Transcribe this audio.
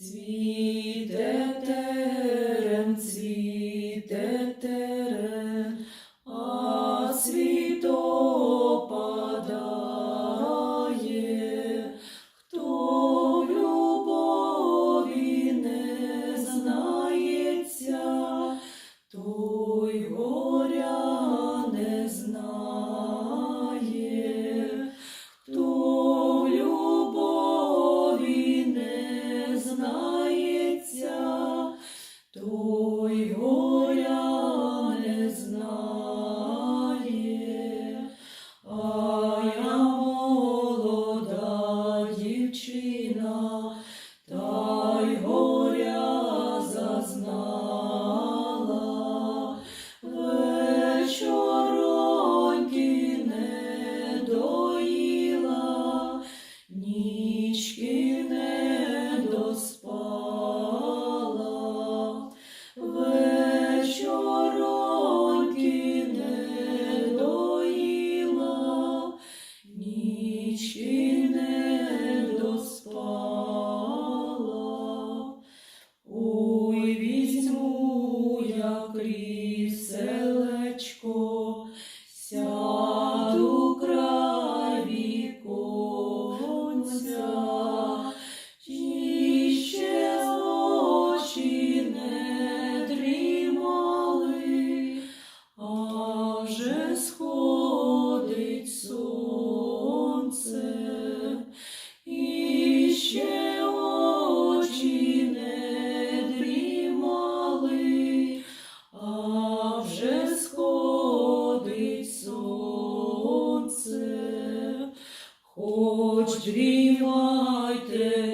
Цвіте терем, цвіте терем, Хоч дрімайте.